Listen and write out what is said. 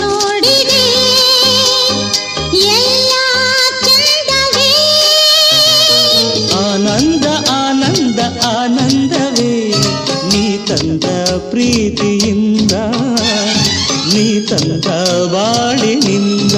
ನೋಡಿರಿ ಆನಂದ ಆನಂದ ಆನಂದವೇ ನಿತನದ ಪ್ರೀತಿಯಿಂದ ನೀತನದ ಬಾಳಿನಿಂದ